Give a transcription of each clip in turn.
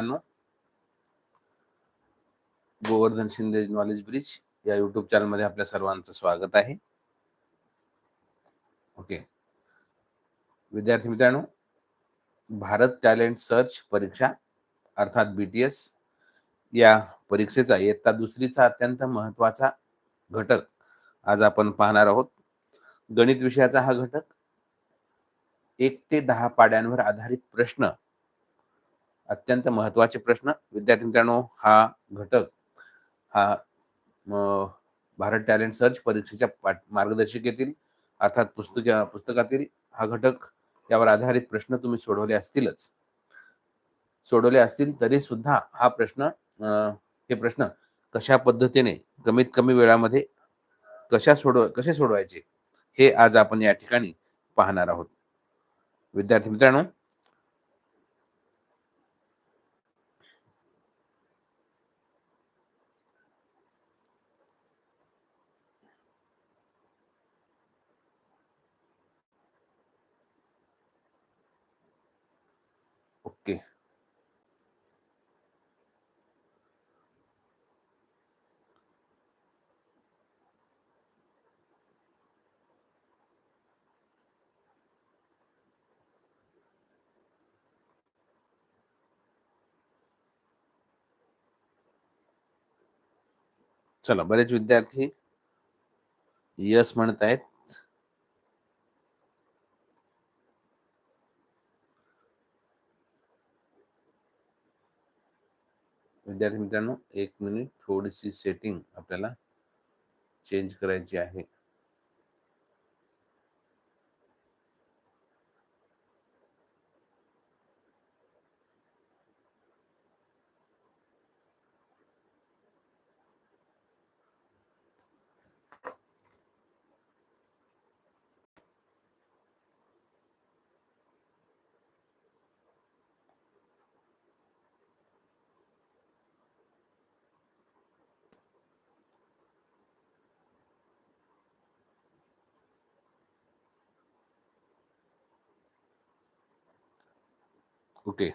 मित्रांनो Govardhan Shinde knowledge bridge या YouTube चॅनलमध्ये आपल्या सर्वांचं स्वागत आहे. ओके विद्यार्थी मित्रांनो भारत टॅलेंट सर्च परीक्षा अर्थात बीटीएस या परीक्षेचा इयत्ता दुसरीचा अत्यंत महत्त्वाचा घटक आज आपण पाहणार आहोत. गणित विषयाचा हा घटक एक ते दहा पाड्यांवर आधारित प्रश्न अत्यंत महत्त्वाचे प्रश्न. विद्यार्थी मित्रांनो हा घटक हा भारत टॅलेंट सर्च परीक्षेच्या पाठ- मार्गदर्शिकेतील अर्थात पुस्तका पुस्तकातील हा घटक यावर आधारित प्रश्न तुम्ही सोडवले असतीलच. सोडवले असतील तरी सुद्धा हा प्रश्न हे प्रश्न कशा पद्धतीने कमीत कमी वेळामध्ये कशा सोडव कसे सोडवायचे हे आज आपण या ठिकाणी पाहणार आहोत. विद्यार्थी मित्रांनो चला, बरेच विद्यार्थी यस म्हणत आहेत. विद्यार्थी मित्रांनो, एक मिनिट, थोडीशी सेटिंग आपल्याला चेंज करायची आहे. ओके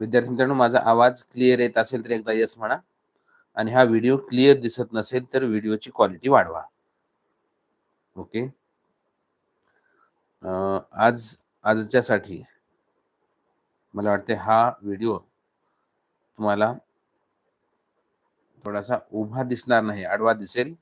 विद्यार्थी मित्रांनो माझा आवाज क्लिअर येत असेल तर एकदा यस म्हणा. आणि हा व्हिडिओ क्लिअर दिसत नसेल तर व्हिडिओची क्वालिटी वाढवा. ओके आज आजच्यासाठी मला वाटते हा व्हिडिओ तुम्हाला थोडासा उभा दिसणार नाही आडवा दिसेल.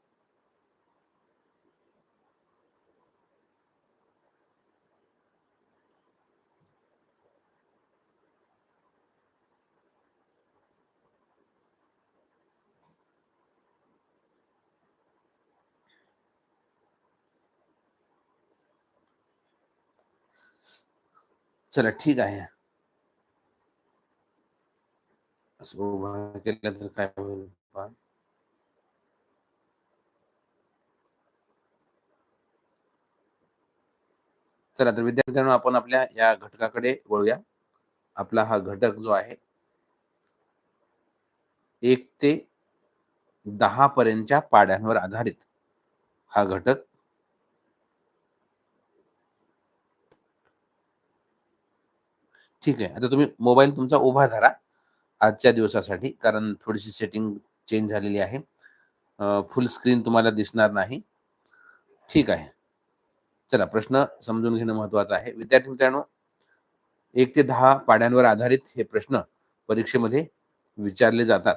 चला ठीक आहे. असं उभा केलं तर काय होईल. पहा. चला तर विद्यार्थ्यांना आपण आपल्या या घटकाकडे वळूया. आपला हा घटक जो आहे एक ते दहा पर्यंतच्या पाड्यांवर आधारित हा घटक. ठीक आहे. आता तुम्ही मोबाईल तुमचा उभा धरा. आजच्या दिवसासाठी कारण थोडीशी सेटिंग चेंज झालेली आहे. फुल स्क्रीन तुम्हाला दिसणार नाही. ठीक आहे. चला प्रश्न समजून घेणं महत्वाचं आहे. विद्यार्थी मित्रांनो एक ते दहा पाड्यांवर आधारित हे प्रश्न परीक्षेमध्ये विचारले जातात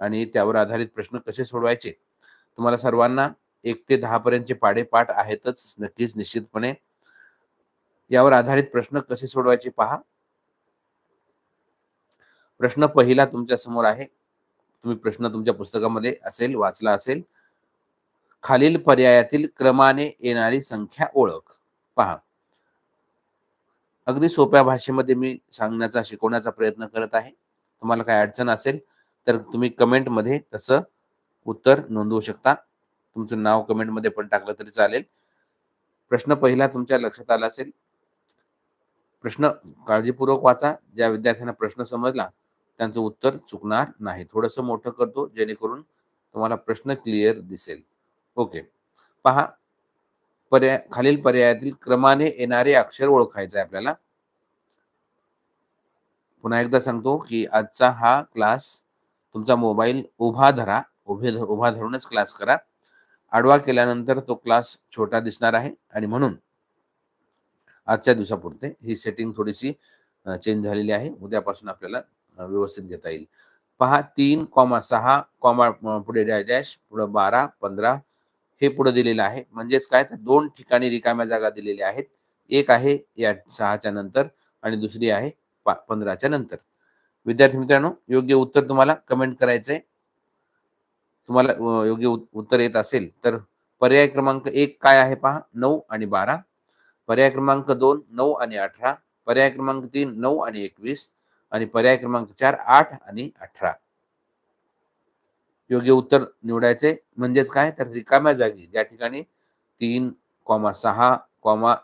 आणि त्यावर आधारित प्रश्न कसे सोडवायचे? तुम्हाला सर्वांना एक ते दहा पर्यंतचे पाडे पाठ आहेतच नक्कीच निश्चितपणे. यावर आधारित प्रश्न कसे सोडवायचे पहा. प्रश्न पहिला तुमच्यासमोर आहे. तुम्ही प्रश्न तुमच्या पुस्तकामध्ये असेल वाचला असेल खालील पर्यायातील क्रमाने येणारी संख्या ओळख. पहा. अगदी सोप्या भाषेमध्ये मी सांगण्याचा शिकवण्याचा प्रयत्न करत आहे. तुम्हाला काय अडचण असेल तर तुम्ही कमेंटमध्ये तसं उत्तर नोंदवू शकता. तुमचं नाव कमेंटमध्ये पण टाकलं तरी चालेल. प्रश्न पहिला तुमच्या लक्षात आला असेल. प्रश्न काळजीपूर्वक वाचा. ज्या विद्यार्थ्यांना प्रश्न समजला त्यांचं उत्तर चुकणार नाही. थोडंसं मोठं करतो जेणेकरून तुम्हाला प्रश्न क्लिअर दिसेल. ओके पहा. पर्याय खालील पर्यायातील क्रमाने येणारे अक्षर ओळखायचं आहे आपल्याला. पुन्हा एकदा सांगतो की आजचा हा क्लास तुमचा मोबाईल उभा धरा. उभे उभा धरूनच क्लास करा. आडवा केल्यानंतर तो क्लास छोटा दिसणार आहे आणि म्हणून आजच्या दिवसापुरते ही सेटिंग थोडीशी चेंज झालेली आहे. उद्यापासून आपल्याला व्यवस्थित घेता येईल. पहा तीन कॉमा सहा कॉमा पुढे डॅश पुढे बारा पंधरा हे पुढे दिलेलं आहे. म्हणजेच काय? तर दोन ठिकाणी रिकाम्या जागा दिलेल्या आहेत. एक आहे या सहाच्या नंतर आणि दुसरी आहे पंधराच्या नंतर. विद्यार्थी मित्रांनो योग्य उत्तर तुम्हाला कमेंट करायचंय. तुम्हाला योग्य उत्तर येत असेल तर पर्याय क्रमांक एक काय आहे पहा? नऊ आणि बारा. पर्याय क्रमांक दोन नऊ आणि अठरा. पर्याय क्रमांक तीन नऊ आणि एकवीस. आणि पर्याय क्रमांक चार आठ आणि अठरा. योग्य उत्तर निवडायचे म्हणजेच काय? तर रिकाम्या जागी ज्या ठिकाणी तीन कॉमा सहा कॉमा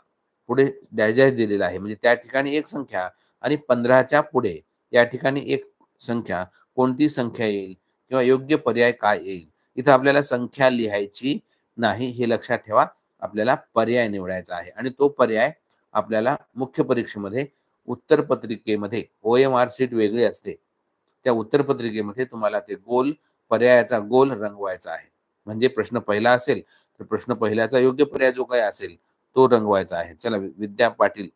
पुढे डॅजॅश दिलेला आहे म्हणजे त्या ठिकाणी एक संख्या आणि पंधराच्या पुढे या ठिकाणी एक संख्या कोणती संख्या येईल किंवा योग्य पर्याय काय येईल? इथं आपल्याला संख्या लिहायची नाही हे लक्षात ठेवा. आपल्याला पर्याय निवडायचा आहे आणि तो पर्याय आपल्याला मुख्य परीक्षेमध्ये उत्तरपत्रिकेमध्ये ओ एम आर सीट वेगळी असते. त्या उत्तरपत्रिकेमध्ये तुम्हाला ते गोल पर्यायाचा गोल रंगवायचा आहे. म्हणजे प्रश्न पहिला असेल तर प्रश्न पहिल्याचा योग्य पर्याय जो काही असेल तो रंगवायचा आहे. चला विद्या पाटील.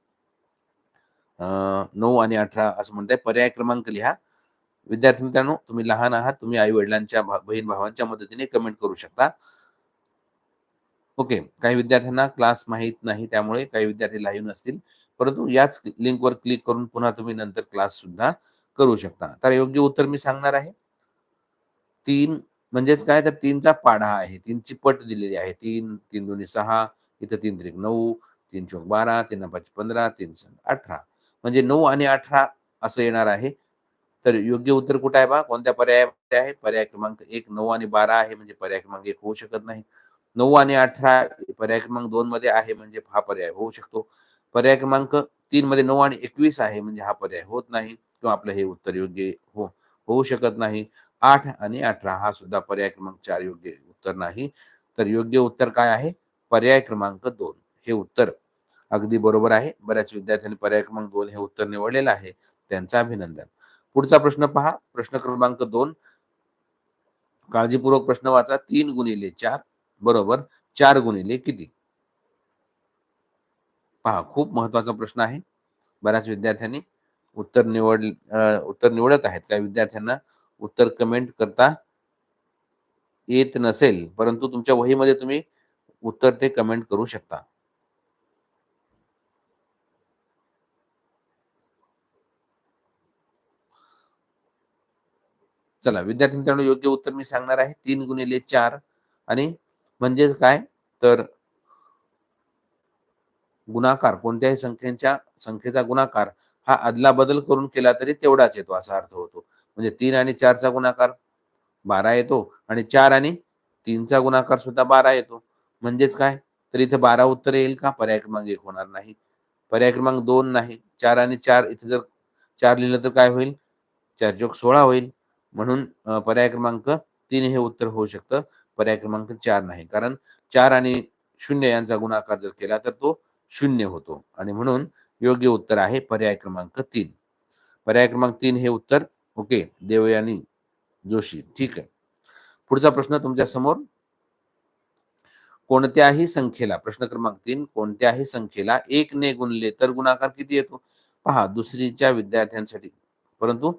नऊ आणि अठरा असं म्हणताय. पर्याय क्रमांक लिहा. विद्यार्थी मित्रांनो तुम्ही लहान आहात. तुम्ही आई वडिलांच्या बहीण भावांच्या मदतीने कमेंट करू शकता. ओके. काही विद्यार्थ्यांना क्लास माहीत नाही त्यामुळे काही विद्यार्थी लाईव्ह नसतील. परंतु याच लिंकवर क्लिक करून पुन्हा तुम्ही नंतर क्लास सुद्धा करू शकता. तर योग्य उत्तर मी सांगणार आहे. तीन म्हणजेच काय? तर तीनचा पाढा आहे. तीनची पट दिलेली आहे. तीन तीन दोन्ही सहा इथं तीन त्रिक नऊ तीन चौक बारा तीन पाच पंधरा तीन अठरा. म्हणजे नऊ आणि अठरा असं येणार आहे. तर योग्य उत्तर कुठं आहे बा? कोणत्या पर्याय आहे? पर्याय क्रमांक एक नऊ आणि बारा आहे. म्हणजे पर्याय क्रमांक एक होऊ शकत नाही. नऊ आणि अठरा पर्याय क्रमांक दोन मध्ये आहे. म्हणजे हा पर्याय होऊ शकतो. पर्याय क्रमांक तीन मध्ये नऊ आणि एकवीस आहे म्हणजे हा पर्याय होत नाही किंवा आपलं हे उत्तर योग्य हो होऊ शकत नाही. आठ आणि अठरा हा सुद्धा पर्याय क्रमांक चार योग्य उत्तर नाही. तर योग्य उत्तर काय आहे? पर्याय क्रमांक दोन. हे उत्तर अगदी बरोबर आहे. बऱ्याच विद्यार्थ्यांनी पर्याय क्रमांक दोन हे उत्तर निवडलेलं आहे. त्यांचं अभिनंदन. पुढचा प्रश्न पहा. प्रश्न क्रमांक दोन. काळजीपूर्वक प्रश्न वाचा. तीन गुणिले चार. बरोबर. चार गुणिले किती? पहा खूप महत्त्वाचा प्रश्न आहे. बऱ्याच विद्यार्थ्यांनी उत्तर निवड उत्तर निवडत आहेत. काही विद्यार्थ्यांना उत्तर कमेंट करता येत नसेल परंतु तुमच्या वहीमध्ये तुम्ही उत्तर ते कमेंट करू शकता. चला विद्यार्थी मित्रांनो योग्य उत्तर मी सांगणार आहे. तीन गुणिले चार. आणि म्हणजेच काय? तर गुणाकार कोणत्याही संख्येच्या संख्येचा गुणाकार हा अदला बदल करून केला तरी तेवढाच येतो असा अर्थ होतो. म्हणजे तीन आणि चारचा गुणाकार बारा येतो आणि चार आणि तीनचा गुणाकार सुद्धा बारा येतो. म्हणजेच काय? तर इथे बारा उत्तर येईल का? पर्याय क्रमांक एक होणार नाही. पर्याय क्रमांक दोन नाही. चार आणि चार इथे जर चार लिहिलं तर काय होईल? चार जोक सोळा होईल. म्हणून पर्याय क्रमांक तीन हे उत्तर होऊ शकतं. पर्याय क्रमांक चार नाही. कारण चार आणि शून्य यांचा गुणाकार जर केला तर तो शून्य होतो. आणि म्हणून योग्य उत्तर आहे पर्याय क्रमांक तीन. पर्याय क्रमांक तीन हे उत्तर ओके देवयानी जोशी. ठीक आहे. पुढचा प्रश्न तुमच्यासमोर. कोणत्याही संख्येला प्रश्न क्रमांक तीन कोणत्याही संख्येला एक ने गुणले तर गुणाकार किती येतो? पहा दुसरीच्या विद्यार्थ्यांसाठी. परंतु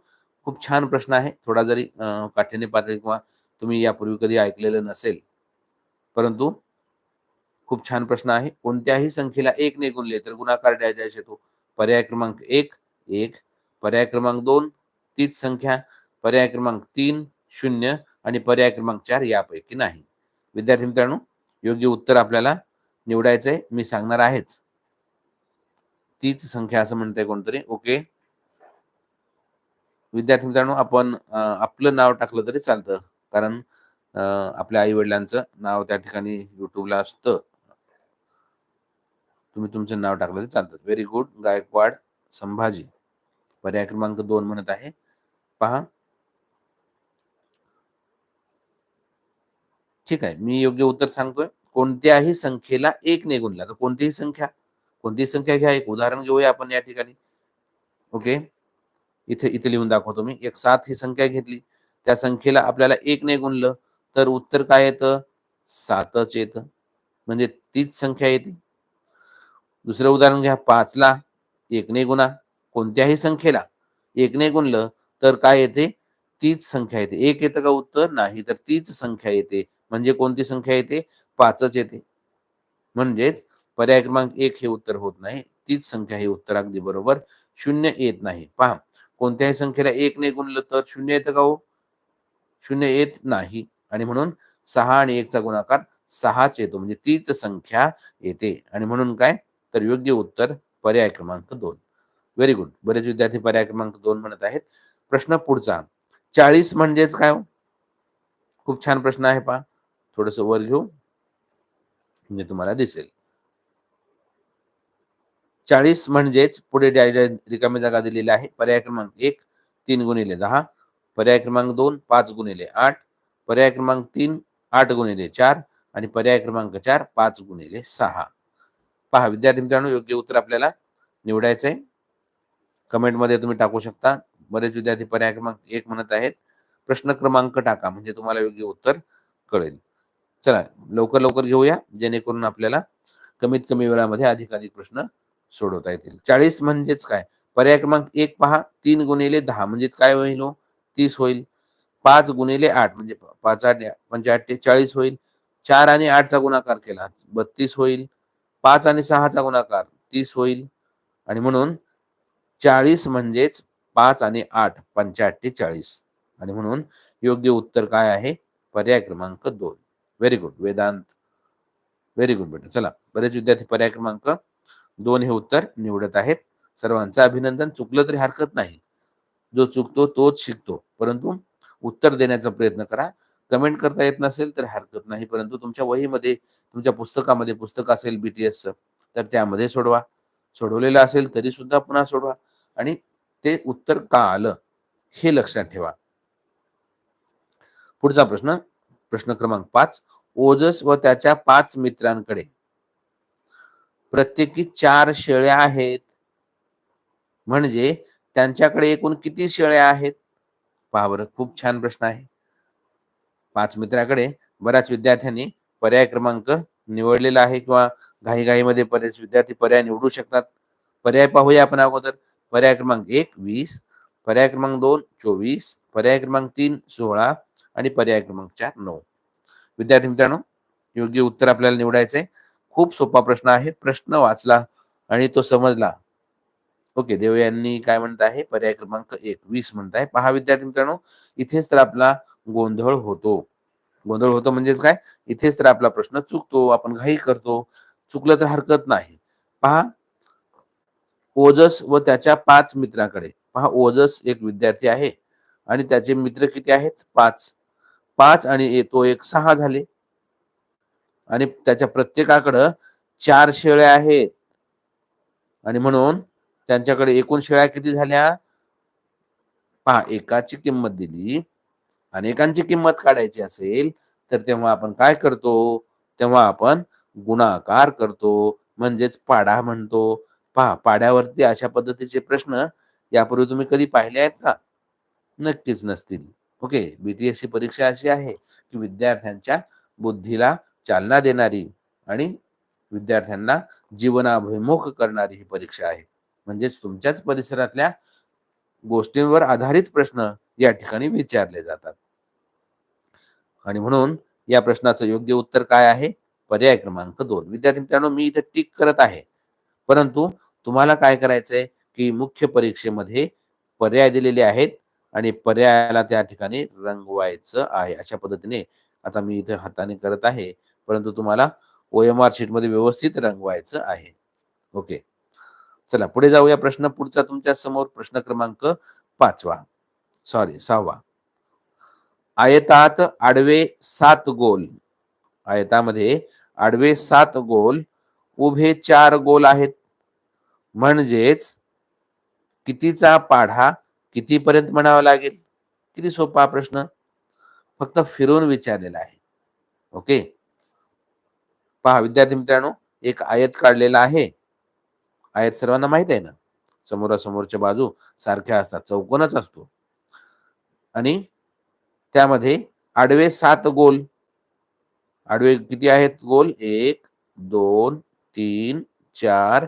खूप छान प्रश्न आहे. थोडा जरी काठीने पातळी किंवा तुम्ही यापूर्वी कधी ऐकलेलं नसेल. परंतु खूप छान प्रश्न आहे. कोणत्याही संख्येला एक ने गुणले तर गुणाकार डॅश येतो. पर्याय क्रमांक एक एक. पर्याय क्रमांक दोन तीच संख्या. पर्याय क्रमांक तीन शून्य. आणि पर्याय क्रमांक चार यापैकी नाही. विद्यार्थी मित्रांनो योग्य उत्तर आपल्याला निवडायचंय. मी सांगणार आहेच. तीच संख्या असं म्हणतंय कोणतरी. ओके. विद्यार्थी मित्रांनो आपण आपलं नाव टाकलं तरी चालतं. कारण आपल्या आई वडिलांचं नाव त्या ठिकाणी युट्यूबला असतं. तुम्ही तुमचे नाव टाकलं तर चालतं. Very good Gaikwad Sambhaji. पर्याय क्रमांक दोन म्हणत आहे. पहा. ठीक आहे. मी योग्य उत्तर सांगतोय. कोणत्याही संख्येला एक ने गुणला तर कोणतीही संख्या. कोणतीही संख्या घ्या. एक उदाहरण घेऊया आपण या ठिकाणी. ओके. इथे इथे लिहून दाखवतो मी. एक सात ही संख्या घेतली. त्या संख्येला आपल्याला एक ने गुणलं तर उत्तर काय येतं? सातच येतं. म्हणजे तीच संख्या येते. दुसरं उदाहरण घ्या पाचला एकने गुणा कोणत्याही संख्येला. एकने गुणलं तर काय येते? तीच संख्या येते. एक येतं का उत्तर? नाही तर तीच संख्या येते. म्हणजे कोणती संख्या येते? पाचच येते. म्हणजेच पर्याय क्रमांक एक हे उत्तर होत नाही. तीच संख्या हे उत्तर अगदी बरोबर शून्य येत नाही. पहा कोणत्याही संख्येला एक ने गुणलं तर शून्य येतं का हो? शून्य येत नाही. आणि म्हणून सहा आणि एकचा गुणाकार सहाच येतो. म्हणजे तीच संख्या येते. आणि म्हणून काय? तर योग्य उत्तर पर्याय क्रमांक दोन. व्हेरी गुड बरेच विद्यार्थी पर्याय क्रमांक दोन म्हणत आहेत. प्रश्न पुढचा. चाळीस म्हणजेच काय हो? खूप छान प्रश्न आहे पहा. थोडस वर घेऊ. म्हणजे तुम्हाला दिसेल. चाळीस म्हणजेच पुढे रिकामी जागा दिलेली आहे पर्याय क्रमांक एक तीन गुणिले दहा. पर्याय क्रमांक दोन पाच गुणिले आठ. पर्याय क्रमांक तीन आठ गुणिले चार. आणि पर्याय क्रमांक चार पाच गुणिले सहा. पहा विद्यार्थी मित्रांनो योग्य उत्तर आपल्याला निवडायचंय. कमेंटमध्ये तुम्ही टाकू शकता. बरेच विद्यार्थी पर्याय क्रमांक एक म्हणत आहेत. प्रश्न क्रमांक टाका म्हणजे तुम्हाला योग्य उत्तर कळेल. चला लवकर लवकर घेऊया जेणेकरून आपल्याला कमीत कमी वेळामध्ये अधिकाधिक प्रश्न सोडवता येतील. चाळीस म्हणजेच काय? पर्याय क्रमांक एक पहा तीन गुणिले दहा म्हणजे काय होईल हो? तीस होईल. पाच गुणिले आठ म्हणजे पाच आठ पंचाआठ चाळीस होईल. चार आणि आठचा गुणाकार केला बत्तीस होईल. पाच आणि सहाचा गुणाकार तीस होईल. आणि म्हणून चाळीस म्हणजेच पाच आणि आठ पंचाअठ्ठेचाळीस आणि म्हणून योग्य उत्तर काय आहे? पर्याय क्रमांक दोन. Very good Vedant. Very good बेटा. चला बरेच विद्यार्थी पर्याय क्रमांक दोन हे उत्तर निवडत आहेत. सर्वांचं अभिनंदन. चुकलं तरी हरकत नाही. जो चुकतो तोच शिकतो. परंतु उत्तर देण्याचा प्रयत्न करा. कमेंट करता येत नसेल तर हरकत नाही. परंतु तुमच्या वहीमध्ये तुमच्या पुस्तकामध्ये पुस्तक असेल बीटीएसचं तर त्यामध्ये सोडवा. सोडवलेलं असेल तरी सुद्धा पुन्हा सोडवा. आणि ते उत्तर का आलं हे लक्षात ठेवा. पुढचा प्रश्न प्रश्न क्रमांक पाच ओजस व त्याच्या पाच मित्रांकडे. प्रत्येकी चार शेळ्या आहेत. म्हणजे त्यांच्याकडे एकूण किती शेळ्या आहेत? पहा बरं खूप छान प्रश्न आहे. पाच मित्राकडे बऱ्याच विद्यार्थ्यांनी पर्याय क्रमांक निवडलेला आहे किंवा घाईघाईमध्ये बरेच विद्यार्थी पर्याय निवडू शकतात. पर्याय पाहूया आपण अगोदर. पर्याय क्रमांक एक वीस. पर्याय क्रमांक दोन चोवीस. पर्याय क्रमांक तीन सोळा. आणि पर्याय क्रमांक चार नऊ. विद्यार्थी मित्रांनो योग्य उत्तर आपल्याला निवडायचंय. खूप सोपा प्रश्न आहे. प्रश्न वाचला आणि तो समजला. ओके देव यांनी काय म्हणत आहे? पर्याय क्रमांक एक वीस म्हणत आहे. पहा विद्यार्थी मित्रांनो इथेच तर आपला गोंधळ होतो. गोंधळ होतो म्हणजेच काय? इथेच तर आपला प्रश्न चुकतो आपण घाई करतो. चुकलं तर हरकत नाही. पहा ओजस व त्याच्या पाच मित्राकडे. पहा ओजस एक विद्यार्थी आहे आणि त्याचे मित्र किती आहेत? पाच. पाच आणि तो एक सहा झाले. आणि त्याच्या प्रत्येकाकडं चार शेळ्या आहेत. आणि म्हणून त्यांच्याकडे एकूण शेळ्या किती झाल्या? पहा एकाची किंमत दिली अनेकांची किंमत काढायची असेल तर तेव्हा आपण काय करतो? तेव्हा आपण गुणाकार करतो म्हणजेच पाडा म्हणतो. पहा पाड्यावरती अशा पद्धतीचे प्रश्न यापूर्वी तुम्ही कधी पाहिले आहेत का? नक्कीच नसतील. ओके बीटीएससी परीक्षा अशी आहे की विद्यार्थ्यांच्या बुद्धीला चालना देणारी आणि विद्यार्थ्यांना जीवनाभिमुख करणारी ही परीक्षा आहे. म्हणजेच तुमच्याच परिसरातल्या गोष्टींवर आधारित प्रश्न या ठिकाणी विचारले जातात. आणि म्हणून या प्रश्नाचं योग्य उत्तर काय आहे? पर्याय क्रमांक दोन. विद्यार्थी मित्रांनो मी इथे टिक करत आहे. परंतु तुम्हाला काय करायचंय की मुख्य परीक्षेमध्ये पर्याय दिलेले आहेत आणि पर्यायाला त्या ठिकाणी रंगवायचं आहे. अशा पद्धतीने आता मी इथे हाताने करत आहे. परंतु तुम्हाला ओ एम आर शीटमध्ये व्यवस्थित रंगवायचं आहे. ओके. चला पुढे जाऊया प्रश्न. पुढचा तुमच्यासमोर प्रश्न क्रमांक पाचवा. सॉरी सहावा. आयतात आडवे सात गोल. आयतामध्ये आडवे सात गोल उभे चार गोल आहेत. म्हणजेच कितीचा पाढा कितीपर्यंत म्हणावा लागेल? किती सोपा हा प्रश्न. फक्त फिरून विचारलेला आहे. ओके? पहा विद्यार्थी मित्रांनो एक आयत काढलेला आहे. आहेत सर्वांना माहीत आहे ना. समोरासमोरच्या बाजू सारख्या असतात चौकोनच असतो. आणि त्यामध्ये आडवे सात गोल. आडवे किती आहेत गोल? एक दोन तीन चार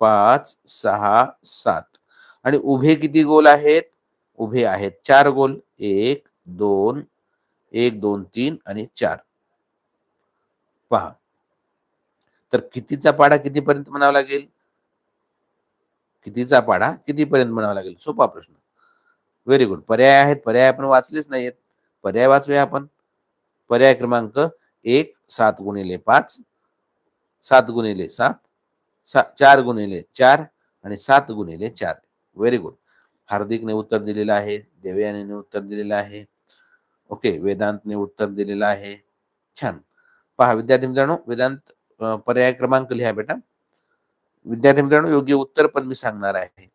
पाच सहा सात. आणि उभे किती गोल आहेत? उभे आहेत चार गोल. एक दोन एक दोन तीन आणि चार. पहा. तर कितीचा पाडा कितीपर्यंत म्हणावा लागेल? कितीचा पाडा कितीपर्यंत म्हणावा लागेल? सोपा प्रश्न. व्हेरी गुड पर्याय आहेत पर्याय आपण वाचलेच नाहीयेत. पर्याय वाचूया आपण. पर्याय क्रमांक एक सात गुणिले पाच सात गुणिले सात सा चार गुणिले चार आणि सात गुणिले चार. व्हेरी गुड हार्दिकने उत्तर दिलेलं आहे देवयानीने उत्तर दिलेलं आहे. ओके वेदांतने उत्तर दिलेलं आहे. छान. पहा विद्यार्थी मित्रांनो वेदांत पर्याय क्रमांक लिहा बेटा. विद्यार्थी मित्रांनो योग्य उत्तर पण मी सांगणार आहे.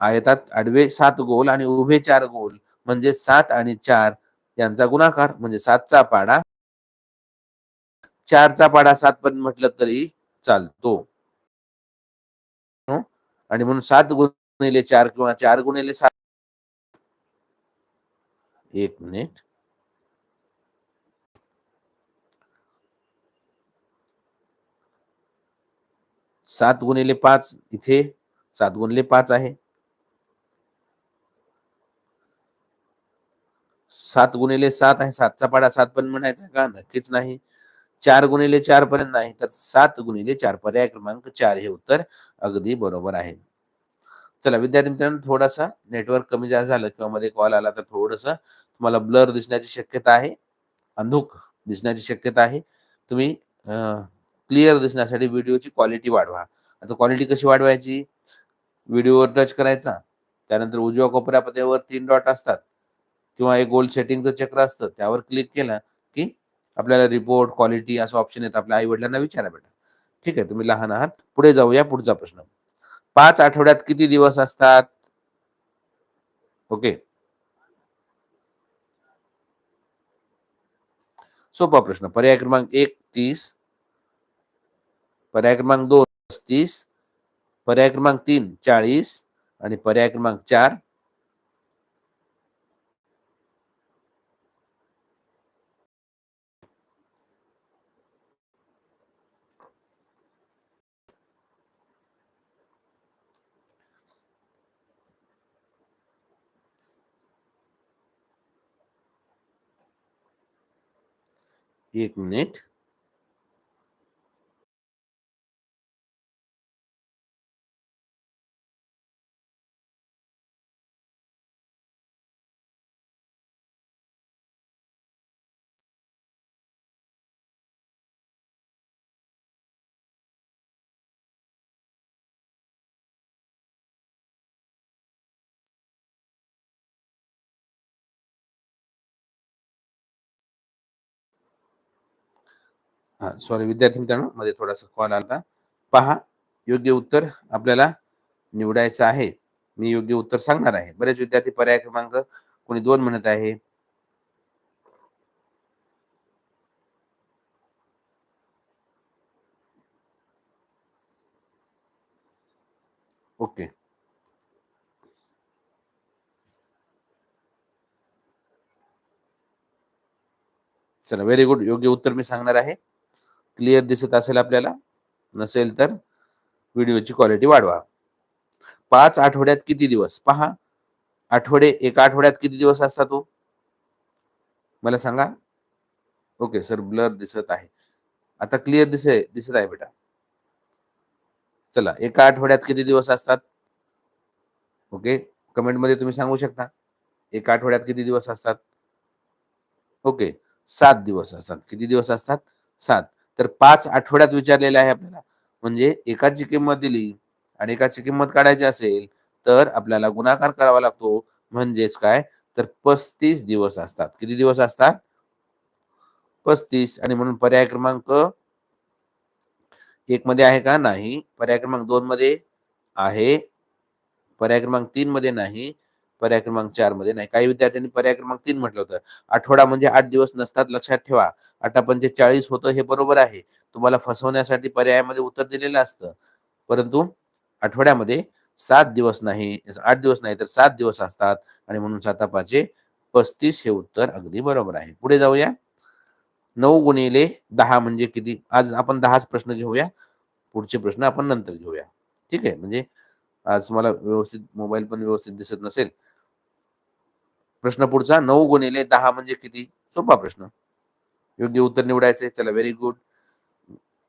आयतात आडवे सात गोल आणि उभे चार गोल म्हणजे सात आणि चार यांचा गुणाकार म्हणजे सातचा पाडा. चारचा पाडा सात पण म्हटलं तरी चालतो. आणि म्हणून सात गुणिले चार किंवा चार गुणिले सात. एक मिनिट. सात गुणिले पाच इथे सात गुणिले पाच आहे. सात गुणिले सात आहे. सातचा पाडा सात पण म्हणायचा का? नक्कीच नाही. चार गुणिले चार पर्यंत नाही. तर सात गुणिले चार पर्याय क्रमांक चार हे उत्तर अगदी बरोबर आहे. चला विद्यार्थी मित्रांनो थोडासा नेटवर्क कमी जास्त झालं किंवा मध्ये कॉल आला तर थोडस तुम्हाला ब्लर दिसण्याची शक्यता आहे. अंधुक दिसण्याची शक्यता आहे. तुम्ही क्लिअर दिसण्यासाठी व्हिडिओची क्वालिटी वाढवा. आता क्वालिटी कशी वाढवायची? व्हिडिओवर टच करायचा. त्यानंतर उजव्या कोपऱ्यापत्यावर तीन डॉट असतात. किंवा एक गोल सेटिंगचं चक्र असतं. त्यावर क्लिक केलं की आपल्याला रिपोर्ट क्वालिटी असं ऑप्शन येतं. आपल्या आई वडिलांना विचारा बेटा. ठीक आहे तुम्ही लहान आहात. पुढे जाऊया पुढचा प्रश्न. पाच आठवड्यात किती दिवस असतात? ओके. सोपा प्रश्न. पर्याय क्रमांक एक तीस. पर्याय क्रमांक दोन पस्तीस पर्याय क्रमांक तीन चाळीस आणि पर्याय क्रमांक चार. एक मिनिट. हा सॉरी विद्यार्थी मित्रांनो मध्ये थोडासा कॉल आला पहा योग्य उत्तर आपल्याला निवडायचं आहे. मी योग्य उत्तर सांगणार आहे. बरेच विद्यार्थी पर्याय क्रमांक कोणी दोन म्हणत आहे. ओके. चला व्हेरी गुड योग्य उत्तर मी सांगणार आहे. क्लिअर दिसत असेल आपल्याला नसेल तर व्हिडिओची क्वालिटी वाढवा. पाच आठवड्यात किती दिवस? पहा. आठवडे एका आठवड्यात किती दिवस असतात तो मला सांगा. ओके सर ब्लर दिसत आहे. आता क्लिअर दिसे दिसत आहे बेटा. चला एका आठवड्यात किती दिवस असतात? ओके कमेंटमध्ये तुम्ही सांगू शकता. एका आठवड्यात किती दिवस असतात? ओके सात दिवस असतात. किती दिवस असतात? सात. तर पाच आठवड्यात विचारलेले आहे आपल्याला. म्हणजे एकाची किंमत दिली आणि एकाची किंमत काढायची असेल तर आपल्याला गुणाकार करावा लागतो. म्हणजेच काय? तर पस्तीस दिवस असतात. किती दिवस असतात? पस्तीस. आणि म्हणून पर्याय क्रमांक एक मध्ये आहे का? नाही. पर्याय क्रमांक दोन मध्ये आहे. पर्याय क्रमांक तीन मध्ये नाही. पर्याय क्रमांक चारमध्ये नाही. काही विद्यार्थ्यांनी पर्याय क्रमांक तीन म्हटलं होतं. आठवडा म्हणजे आठ दिवस नसतात लक्षात ठेवा. आठा जे चाळीस होतं हे बरोबर आहे. तुम्हाला फसवण्यासाठी पर्यायामध्ये उत्तर दिलेलं असतं. परंतु आठवड्यामध्ये सात दिवस नाही आठ दिवस नाही तर सात दिवस असतात. आणि म्हणून सातापाचे पस्तीस हे उत्तर अगदी बरोबर आहे. पुढे जाऊया. नऊ गुणिले दहा म्हणजे किती? आज आपण दहाच प्रश्न घेऊया. पुढचे प्रश्न आपण नंतर घेऊया. ठीक आहे? म्हणजे आज तुम्हाला व्यवस्थित मोबाईल पण व्यवस्थित दिसत नसेल. प्रश्न पुढचा नऊ गुणिले दहा म्हणजे किती? सोपा प्रश्न. योग्य उत्तर निवडायचे चला very good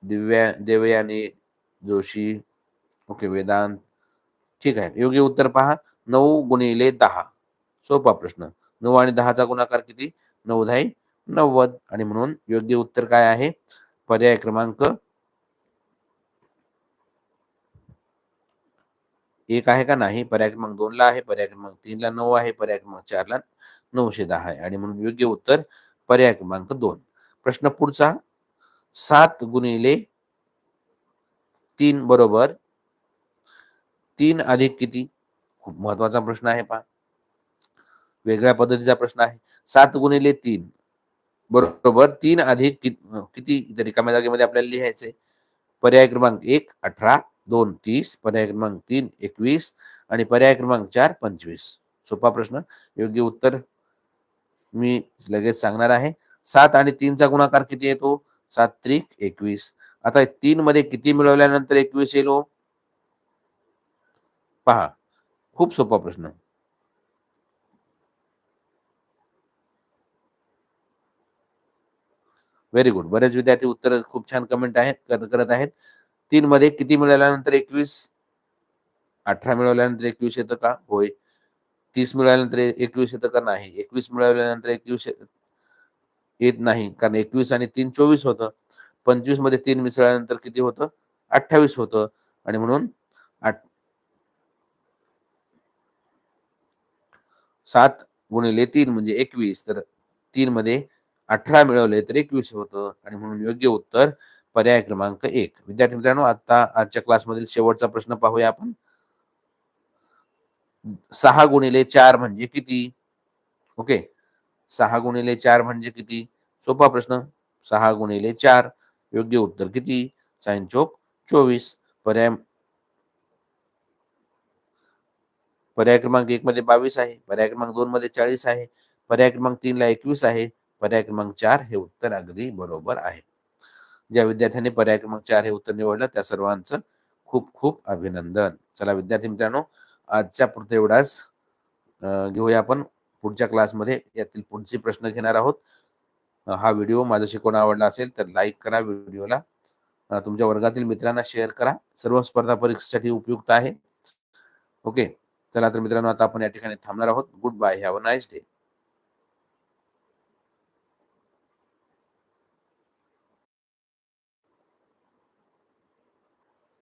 Divya Devyani Joshi okay Vedant. ठीक आहे योग्य उत्तर पहा. नऊ गुणिले दहा. सोपा प्रश्न. नऊ आणि दहाचा गुणाकार किती? नऊ धाई नव्वद. आणि म्हणून योग्य उत्तर काय आहे? पर्याय क्रमांक एक आहे का नाही? पर्याय क्रमांक दोनला आहे पर्याय क्रमांक तीनला नऊ आहे पर्याय क्रमांक चारला नऊशे दहा आहे. आणि म्हणून योग्य उत्तर पर्याय क्रमांक दोन. प्रश्न पुढचा. सात गुणिले तीन बरोबर तीन अधिक किती? खूप महत्त्वाचा प्रश्न आहे पहा. वेगळ्या पद्धतीचा प्रश्न आहे. सात गुणिले तीन बरोबर तीन अधिक किती रिकाम्या जागेमध्ये आपल्याला लिहायचे पर्याय क्रमांक एक अठरा दोन तीस पर्याय क्रमांक तीन एकवीस आणि पर्याय क्रमांक चार पंचवीस. सोपा प्रश्न. योग्य उत्तर मी लगेच सांगणार आहे. सात आणि तीनचा गुणाकार किती येतो? सात त्रिक एकवीस. आता तीन मध्ये किती मिळवल्यानंतर एकवीस येलो हो? पहा. खूप सोपा प्रश्न. व्हेरी गुड बरेच विद्यार्थी उत्तर खूप छान कमेंट आहेत करत आहेत. तीन मध्ये किती मिळाल्यानंतर एकवीस? अठरा मिळवल्यानंतर एकवीस येतं का? होय. तीस मिळाल्यानंतर एकवीस येतं का? नाही. एकवीस मिळवल्यानंतर एकवीस येत नाही. कारण एकवीस आणि तीन चोवीस होतं. पंचवीसमध्ये तीन मिसळल्यानंतर किती होतं? अठ्ठावीस होतं. आणि म्हणून सात गुणिले तीन म्हणजे एकवीस. तर तीन मध्ये अठरा मिळवले तर एकवीस होतं. आणि म्हणून योग्य उत्तर पर्याय क्रमांक एक. विद्यार्थी मित्रांनो आता आजच्या क्लासमधील शेवटचा प्रश्न पाहूया आपण. सहा गुणिले चार म्हणजे किती? ओके. सहा गुणिले चार म्हणजे किती? सोपा प्रश्न. सहा गुणिले चार. योग्य उत्तर किती? साइन चौक चोवीस. पर्याय पर्याय क्रमांक एक मध्ये बावीस आहे. पर्याय क्रमांक दोन मध्ये चाळीस आहे. पर्याय क्रमांक तीन ला एकवीस आहे. पर्याय क्रमांक चार हे उत्तर अगदी बरोबर आहे. ज्या विद्यार्थ्यांनी पर्याय क्रमांक चार हे उत्तर निवडलं त्या सर्वांचं खूप खूप अभिनंदन. चला विद्यार्थी मित्रांनो आजच्या पुरते एवढाच घेऊया आपण. पुढच्या क्लासमध्ये यातील पुढचे प्रश्न घेणार आहोत. हा व्हिडिओ माझा शिकवणं आवडला असेल तर लाईक करा व्हिडिओला. तुमच्या वर्गातील मित्रांना शेअर करा. सर्व स्पर्धा परीक्षेसाठी उपयुक्त आहे. ओके. चला तर मित्रांनो आता आपण या ठिकाणी थांबणार आहोत. Goodbye have a nice day